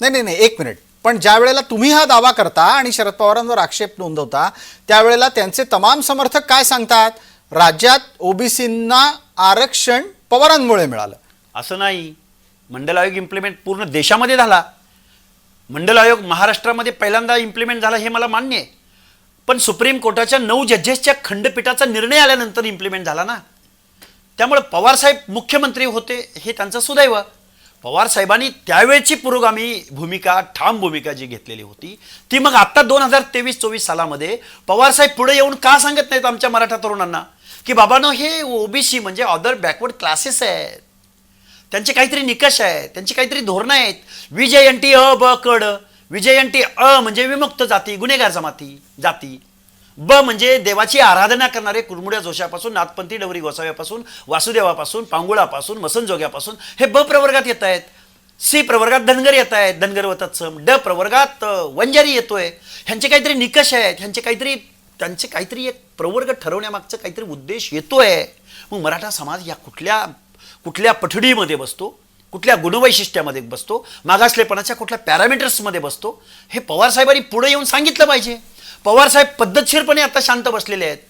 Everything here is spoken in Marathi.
नाही नाही नाही एक मिनिट. पण ज्या वेळेला तुम्ही हा दावा करता आणि शरद पवारांवर आक्षेप नोंदवता त्यावेळेला त्यांचे तमाम समर्थक काय सांगतात? राज्यात ओबीसींना आरक्षण पवारांमुळे मिळालं. असं नाही. मंडल आयोग इम्प्लिमेंट पूर्ण देशामध्ये झाला. मंडल आयोग महाराष्ट्रामध्ये पहिल्यांदा इम्प्लिमेंट झाला हे मला मान्य आहे. पण सुप्रीम कोर्टाच्या नऊ जजेसच्या खंडपीठाचा निर्णय आल्यानंतर इम्प्लिमेंट झाला ना. त्यामुळे पवारसाहेब मुख्यमंत्री होते हे त्यांचं सुदैव. पवार साहेबांनी त्यावेळची पुरोगामी भूमिका ठाम भूमिका जी घेतलेली होती ती मग आत्ता दोन हजार तेवीस चोवीस सालामध्ये पवारसाहेब पुढे येऊन का सांगत नाहीत आमच्या मराठा तरुणांना? की बाबांनो हे ओबीसी म्हणजे अदर बॅकवर्ड क्लासेस आहेत. त्यांचे काहीतरी निकष आहेत त्यांची काहीतरी धोरणं आहेत. विजयंती अ ब कड विजयंती अ म्हणजे विमुक्त जाती गुन्हेगार जमाती जाती. ब म्हणजे देवाची आराधना करणारे कुरमुड्या जोशापासून नाथपंथी डवरी गोसाव्यापासून वासुदेवापासून पांगुळापासून मसनजोग्यापासून हे ब प्रवर्गात येत आहेत. सी प्रवर्गात धनगर येत आहेत. धनगर व तत्सम. ड प्रवर्गात वंजारी येतोय. ह्यांचे काहीतरी निकष आहेत. ह्यांचे काहीतरी त्यांचे काहीतरी एक प्रवर्ग ठरवण्यामागचं काहीतरी उद्देश येतोय. मग मराठा समाज या कुठल्या कुठल्या पठडीमध्ये बसतो? कुठल्या गुणवैशिष्ट्यामध्ये बसतो? मागासलेपणाच्या कुठल्या पॅरामीटर्समध्ये बसतो? हे पवारसाहेबांनी पुढे येऊन सांगितलं पाहिजे. पवारसाहेब पद्धतशीरपणे आता शांत बसलेले आहेत.